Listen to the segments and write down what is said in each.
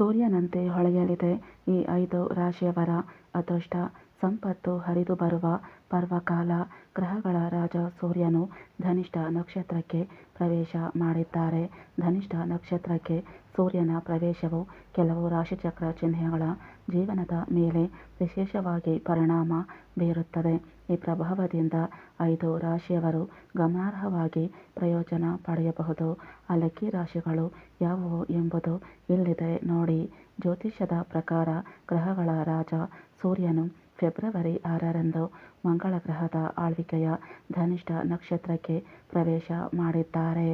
ಸೂರ್ಯನಂತೆ ಹೊಳೆಯಲಿದೆ. ಈ ಐದು ರಾಶಿಯವರ ಅದೃಷ್ಟ ಸಂಪತ್ತು ಹರಿದು ಬರುವ ಪರ್ವಕಾಲ ಗ್ರಹಗಳ ರಾಜ ಸೂರ್ಯನು ಧನಿಷ್ಠ ನಕ್ಷತ್ರಕ್ಕೆ ಪ್ರವೇಶ ಮಾಡಿದ್ದಾರೆ. ಧನಿಷ್ಠ ನಕ್ಷತ್ರಕ್ಕೆ ಸೂರ್ಯನ ಪ್ರವೇಶವು ಕೆಲವು ರಾಶಿಚಕ್ರ ಚಿಹ್ನೆಗಳ ಜೀವನದ ಮೇಲೆ ವಿಶೇಷವಾಗಿ ಪರಿಣಾಮ ಬೀರುತ್ತದೆ. ಈ ಪ್ರಭಾವದಿಂದ ಐದು ರಾಶಿಯವರು ಗಮನಾರ್ಹವಾಗಿ ಪ್ರಯೋಜನ ಪಡೆಯಬಹುದು. ಅಲಕ್ಕಿ ಲಕ್ಕಿ ರಾಶಿಗಳು ಯಾವುವು ಎಂಬುದು ಇಲ್ಲಿದೆ ನೋಡಿ. ಜ್ಯೋತಿಷ್ಯದ ಪ್ರಕಾರ ಗ್ರಹಗಳ ರಾಜ ಸೂರ್ಯನು ಫೆಬ್ರವರಿ ಆರರಂದು ಮಂಗಳ ಗ್ರಹದ ಆಳ್ವಿಕೆಯ ಧನಿಷ್ಠ ನಕ್ಷತ್ರಕ್ಕೆ ಪ್ರವೇಶ ಮಾಡಿದ್ದಾರೆ.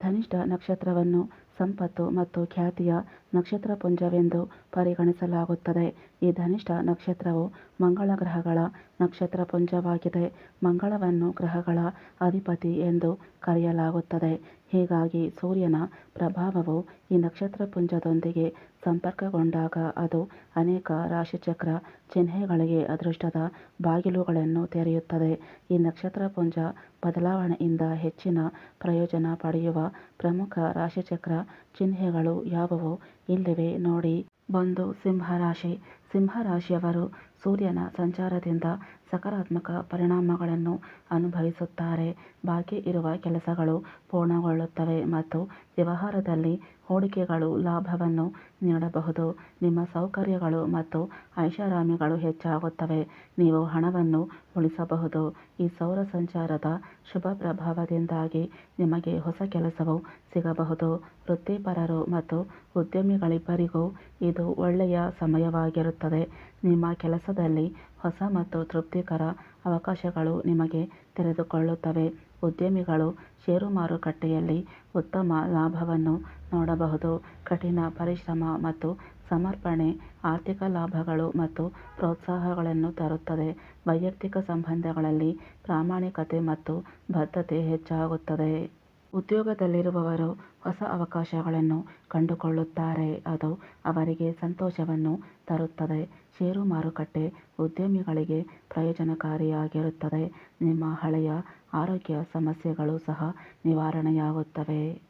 ಧನಿಷ್ಠ ನಕ್ಷತ್ರವನ್ನು ಸಂಪತ್ತು ಮತ್ತು ಖ್ಯಾತಿಯ ನಕ್ಷತ್ರಪುಂಜವೆಂದು ಪರಿಗಣಿಸಲಾಗುತ್ತದೆ. ಈ ಧನಿಷ್ಠ ನಕ್ಷತ್ರವು ಮಂಗಳ ಗ್ರಹಗಳ ನಕ್ಷತ್ರಪುಂಜವಾಗಿದೆ ಮಂಗಳವನ್ನು ಗ್ರಹಗಳ ಅಧಿಪತಿ ಎಂದು ಕರೆಯಲಾಗುತ್ತದೆ. ಹೀಗಾಗಿ ಸೂರ್ಯನ ಪ್ರಭಾವವು ಈ ನಕ್ಷತ್ರಪುಂಜದೊಂದಿಗೆ ಸಂಪರ್ಕಗೊಂಡಾಗ ಅದು ಅನೇಕ ರಾಶಿಚಕ್ರ ಚಿಹ್ನೆಗಳಿಗೆ ಅದೃಷ್ಟದ ಬಾಗಿಲುಗಳನ್ನು ತೆರೆಯುತ್ತದೆ. ಈ ನಕ್ಷತ್ರಪುಂಜ ಬದಲಾವಣೆಯಿಂದ ಹೆಚ್ಚಿನ ಪ್ರಯೋಜನ ಪಡೆಯುವ ಪ್ರಮುಖ ರಾಶಿಚಕ್ರ ಚಿಹ್ನೆಗಳು ಯಾವುವು? ಇಲ್ಲಿವೆ ನೋಡಿ. ಒಂದು ಸಿಂಹರಾಶಿ. ಸಿಂಹರಾಶಿಯವರು ಸೂರ್ಯನ ಸಂಚಾರದಿಂದ ಸಕಾರಾತ್ಮಕ ಪರಿಣಾಮಗಳನ್ನು ಅನುಭವಿಸುತ್ತಾರೆ. ಬಾಕಿ ಇರುವ ಕೆಲಸಗಳು ಪೂರ್ಣಗೊಳ್ಳುತ್ತವೆ ಮತ್ತು ವ್ಯವಹಾರದಲ್ಲಿ ಹೂಡಿಕೆಗಳು ಲಾಭವನ್ನು ನೀಡಬಹುದು. ನಿಮ್ಮ ಸೌಕರ್ಯಗಳು ಮತ್ತು ಐಷಾರಾಮಿಗಳು ಹೆಚ್ಚಾಗುತ್ತವೆ. ನೀವು ಹಣವನ್ನು ಉಳಿಸಬಹುದು. ಈ ಸೌರ ಸಂಚಾರದ ಶುಭ ಪ್ರಭಾವದಿಂದಾಗಿ ನಿಮಗೆ ಹೊಸ ಕೆಲಸವು ಸಿಗಬಹುದು. ವೃತ್ತಿಪರರು ಮತ್ತು ಉದ್ಯಮಿಗಳಿಬ್ಬರಿಗೂ ಇದು ಒಳ್ಳೆಯ ಸಮಯವಾಗಿರುತ್ತದೆ. ನಿಮ್ಮ ಕೆಲಸದಲ್ಲಿ ಹೊಸ ಮತ್ತು ತೃಪ್ತಿಕರ ಅವಕಾಶಗಳು ನಿಮಗೆ ತೆರೆದುಕೊಳ್ಳುತ್ತವೆ. ಉದ್ಯಮಿಗಳು ಷೇರು ಮಾರುಕಟ್ಟೆಯಲ್ಲಿ ಉತ್ತಮ ಲಾಭವನ್ನು ನೋಡಬಹುದು. ಕಠಿಣ ಪರಿಶ್ರಮ ಮತ್ತು ಸಮರ್ಪಣೆ ಆರ್ಥಿಕ ಲಾಭಗಳು ಮತ್ತು ಪ್ರೋತ್ಸಾಹಗಳನ್ನು ತರುತ್ತದೆ. ವೈಯಕ್ತಿಕ ಸಂಬಂಧಗಳಲ್ಲಿ ಪ್ರಾಮಾಣಿಕತೆ ಮತ್ತು ಬದ್ಧತೆ ಹೆಚ್ಚಾಗುತ್ತದೆ. ಉದ್ಯೋಗದಲ್ಲಿರುವವರು ಹೊಸ ಅವಕಾಶಗಳನ್ನು ಕಂಡುಕೊಳ್ಳುತ್ತಾರೆ. ಅದು ಅವರಿಗೆ ಸಂತೋಷವನ್ನು ತರುತ್ತದೆ. ಷೇರು ಮಾರುಕಟ್ಟೆ ಉದ್ಯಮಿಗಳಿಗೆ ಪ್ರಯೋಜನಕಾರಿಯಾಗಿರುತ್ತದೆ. ನಿಮ್ಮ ಹಳೆಯ ಆರೋಗ್ಯ ಸಮಸ್ಯೆಗಳು ಸಹ ನಿವಾರಣೆಯಾಗುತ್ತವೆ.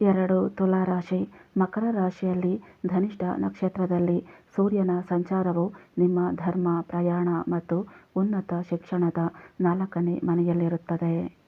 ಎರಡು, ತುಲಾ ರಾಶಿ. ಮಕರ ರಾಶಿಯಲ್ಲಿ ಧನಿಷ್ಠ ನಕ್ಷತ್ರದಲ್ಲಿ ಸೂರ್ಯನ ಸಂಚಾರವು ನಿಮ್ಮ ಧರ್ಮ, ಪ್ರಯಾಣ ಮತ್ತು ಉನ್ನತ ಶಿಕ್ಷಣದ ನಾಲ್ಕನೇ ಮನೆಯಲ್ಲಿರುತ್ತದೆ.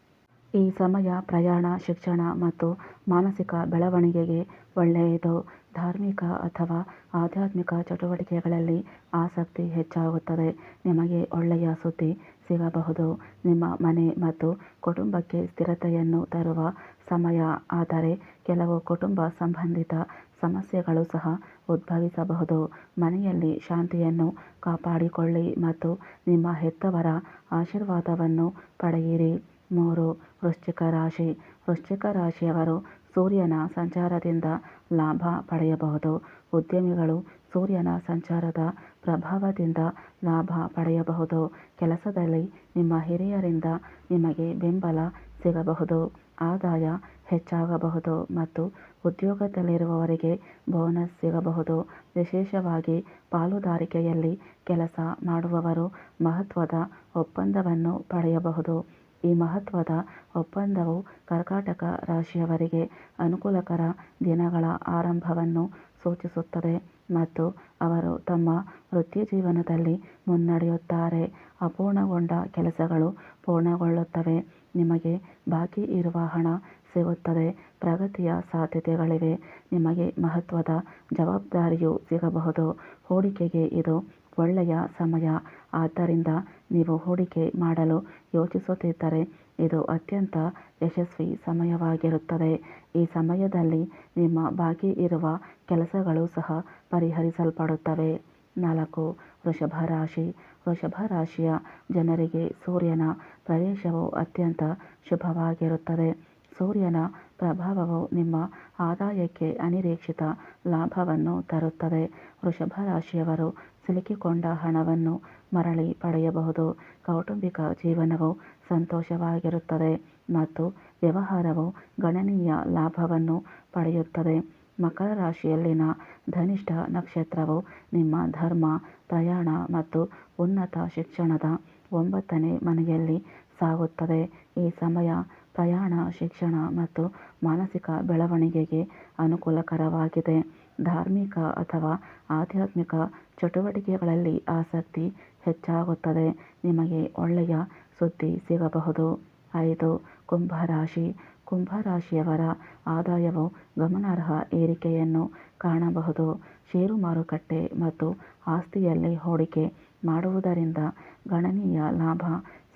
ಈ ಸಮಯ ಪ್ರಯಾಣ, ಶಿಕ್ಷಣ ಮತ್ತು ಮಾನಸಿಕ ಬೆಳವಣಿಗೆಗೆ ಒಳ್ಳೆಯದು. ಧಾರ್ಮಿಕ ಅಥವಾ ಆಧ್ಯಾತ್ಮಿಕ ಚಟುವಟಿಕೆಗಳಲ್ಲಿ ಆಸಕ್ತಿ ಹೆಚ್ಚಾಗುತ್ತದೆ. ನಿಮಗೆ ಒಳ್ಳೆಯ ಸುದ್ದಿ ಸಿಗಬಹುದು. ನಿಮ್ಮ ಮನೆ ಮತ್ತು ಕುಟುಂಬಕ್ಕೆ ಸ್ಥಿರತೆಯನ್ನು ತರುವ ಸಮಯ. ಆದರೆ ಕೆಲವು ಕುಟುಂಬ ಸಂಬಂಧಿತ ಸಮಸ್ಯೆಗಳು ಸಹ ಉದ್ಭವಿಸಬಹುದು. ಮನೆಯಲ್ಲಿ ಶಾಂತಿಯನ್ನು ಕಾಪಾಡಿಕೊಳ್ಳಿ ಮತ್ತು ನಿಮ್ಮ ಹೆತ್ತವರ ಆಶೀರ್ವಾದವನ್ನು ಪಡೆಯಿರಿ. ಮೂರು ವೃಶ್ಚಿಕ ರಾಶಿ. ವೃಶ್ಚಿಕ ರಾಶಿಯವರು ಸೂರ್ಯನ ಸಂಚಾರದಿಂದ ಲಾಭ ಪಡೆಯಬಹುದು. ಉದ್ಯಮಿಗಳು ಸೂರ್ಯನ ಸಂಚಾರದ ಪ್ರಭಾವದಿಂದ ಲಾಭ ಪಡೆಯಬಹುದು. ಕೆಲಸದಲ್ಲಿ ನಿಮ್ಮ ಹಿರಿಯರಿಂದ ನಿಮಗೆ ಬೆಂಬಲ ಸಿಗಬಹುದು. ಆದಾಯ ಹೆಚ್ಚಾಗಬಹುದು ಮತ್ತು ಉದ್ಯೋಗದಲ್ಲಿರುವವರಿಗೆ ಬೋನಸ್ ಸಿಗಬಹುದು. ವಿಶೇಷವಾಗಿ ಪಾಲುದಾರಿಕೆಯಲ್ಲಿ ಕೆಲಸ ಮಾಡುವವರು ಮಹತ್ವದ ಒಪ್ಪಂದವನ್ನು ಪಡೆಯಬಹುದು. ಈ ಮಹತ್ವದ ಒಪ್ಪಂದವು ಕರ್ಕಾಟಕ ರಾಶಿಯವರಿಗೆ ಅನುಕೂಲಕರ ದಿನಗಳ ಆರಂಭವನ್ನು ಸೂಚಿಸುತ್ತದೆ ಮತ್ತು ಅವರು ತಮ್ಮ ವೃತ್ತಿಜೀವನದಲ್ಲಿ ಮುನ್ನಡೆಯುತ್ತಾರೆ. ಅಪೂರ್ಣಗೊಂಡ ಕೆಲಸಗಳು ಪೂರ್ಣಗೊಳ್ಳುತ್ತವೆ. ನಿಮಗೆ ಬಾಕಿ ಇರುವ ಹಣ ಸಿಗುತ್ತದೆ. ಪ್ರಗತಿಯ ಸಾಧ್ಯತೆಗಳಿವೆ. ನಿಮಗೆ ಮಹತ್ವದ ಜವಾಬ್ದಾರಿಯು ಸಿಗಬಹುದು. ಹೂಡಿಕೆಗೆ ಇದು ಒಳ್ಳೆಯ ಸಮಯ. ಆದ್ದರಿಂದ ನೀವು ಹೂಡಿಕೆ ಮಾಡಲು ಯೋಚಿಸುತ್ತಿದ್ದರೆ ಇದು ಅತ್ಯಂತ ಯಶಸ್ವಿ ಸಮಯವಾಗಿರುತ್ತದೆ. ಈ ಸಮಯದಲ್ಲಿ ನಿಮ್ಮ ಬಾಕಿ ಇರುವ ಕೆಲಸಗಳು ಸಹ ಪರಿಹರಿಸಲ್ಪಡುತ್ತವೆ. ನಾಲ್ಕು, ವೃಷಭ ರಾಶಿ. ವೃಷಭ ರಾಶಿಯ ಜನರಿಗೆ ಸೂರ್ಯನ ಪ್ರವೇಶವು ಅತ್ಯಂತ ಶುಭವಾಗಿರುತ್ತದೆ. ಸೂರ್ಯನ ಪ್ರಭಾವವು ನಿಮ್ಮ ಆದಾಯಕ್ಕೆ ಅನಿರೀಕ್ಷಿತ ಲಾಭವನ್ನು ತರುತ್ತದೆ. ವೃಷಭ ರಾಶಿಯವರು ಸಿಲುಕಿಕೊಂಡ ಹಣವನ್ನು ಮರಳಿ ಪಡೆಯಬಹುದು. ಕೌಟುಂಬಿಕ ಜೀವನವು ಸಂತೋಷವಾಗಿರುತ್ತದೆ ಮತ್ತು ವ್ಯವಹಾರವು ಗಣನೀಯ ಲಾಭವನ್ನು ಪಡೆಯುತ್ತದೆ. ಮಕರ ರಾಶಿಯಲ್ಲಿನ ಧನಿಷ್ಠ ನಕ್ಷತ್ರವು ನಿಮ್ಮ ಧರ್ಮ, ಪ್ರಯಾಣ ಮತ್ತು ಉನ್ನತ ಶಿಕ್ಷಣದ ಒಂಬತ್ತನೇ ಮನೆಯಲ್ಲಿ ಸಾಗುತ್ತದೆ. ಈ ಸಮಯ ಪ್ರಯಾಣ, ಶಿಕ್ಷಣ ಮತ್ತು ಮಾನಸಿಕ ಬೆಳವಣಿಗೆಗೆ ಅನುಕೂಲಕರವಾಗಿದೆ. ಧಾರ್ಮಿಕ ಅಥವಾ ಆಧ್ಯಾತ್ಮಿಕ ಚಟುವಟಿಕೆಗಳಲ್ಲಿ ಆಸಕ್ತಿ ಹೆಚ್ಚಾಗುತ್ತದೆ. ನಿಮಗೆ ಒಳ್ಳೆಯ ಸುದ್ದಿ ಸಿಗಬಹುದು. ಐದು, ಕುಂಭರಾಶಿ. ಕುಂಭರಾಶಿಯವರ ಆದಾಯವು ಗಮನಾರ್ಹ ಏರಿಕೆಯನ್ನು ಕಾಣಬಹುದು. ಷೇರು ಮಾರುಕಟ್ಟೆ ಮತ್ತು ಆಸ್ತಿಯಲ್ಲಿ ಹೂಡಿಕೆ ಮಾಡುವುದರಿಂದ ಗಣನೀಯ ಲಾಭ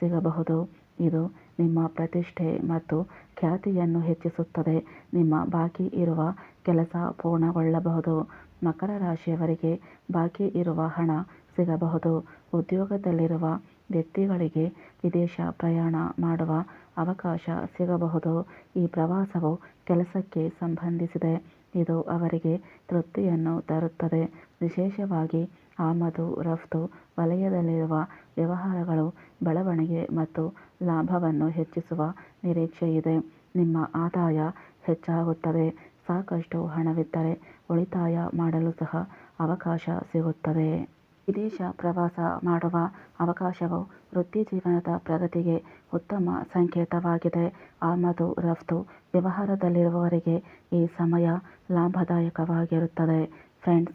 ಸಿಗಬಹುದು. ಇದು ನಿಮ್ಮ ಪ್ರತಿಷ್ಠೆ ಮತ್ತು ಖ್ಯಾತಿಯನ್ನು ಹೆಚ್ಚಿಸುತ್ತದೆ. ನಿಮ್ಮ ಬಾಕಿ ಇರುವ ಕೆಲಸ ಪೂರ್ಣಗೊಳ್ಳಬಹುದು. ಮಕರ ರಾಶಿಯವರಿಗೆ ಬಾಕಿ ಇರುವ ಹಣ ಸಿಗಬಹುದು. ಉದ್ಯೋಗದಲ್ಲಿರುವ ವ್ಯಕ್ತಿಗಳಿಗೆ ವಿದೇಶ ಪ್ರಯಾಣ ಮಾಡುವ ಅವಕಾಶ ಸಿಗಬಹುದು. ಈ ಪ್ರವಾಸವು ಕೆಲಸಕ್ಕೆ ಸಂಬಂಧಿಸಿದೆ. ಇದು ಅವರಿಗೆ ತೃಪ್ತಿಯನ್ನು ತರುತ್ತದೆ. ವಿಶೇಷವಾಗಿ ಆಮದು, ರಫ್ತು, ವಲಯದಲ್ಲಿರುವ ವ್ಯವಹಾರಗಳು ಬೆಳವಣಿಗೆ ಮತ್ತು ಲಾಭವನ್ನು ಹೆಚ್ಚಿಸುವ ನಿರೀಕ್ಷೆಯಿದೆ. ನಿಮ್ಮ ಆದಾಯ ಹೆಚ್ಚಾಗುತ್ತದೆ. ಸಾಕಷ್ಟು ಹಣವಿದ್ದರೆ ಉಳಿತಾಯ ಮಾಡಲು ಸಹ ಅವಕಾಶ ಸಿಗುತ್ತದೆ. ವಿದೇಶ ಪ್ರವಾಸ ಮಾಡುವ ಅವಕಾಶವು ವೃತ್ತಿಜೀವನದ ಪ್ರಗತಿಗೆ ಉತ್ತಮ ಸಂಕೇತವಾಗಿದೆ. ಆಮದು, ರಫ್ತು ವ್ಯವಹಾರದಲ್ಲಿರುವವರಿಗೆ ಈ ಸಮಯ ಲಾಭದಾಯಕವಾಗಿರುತ್ತದೆ. ಫ್ರೆಂಡ್ಸ್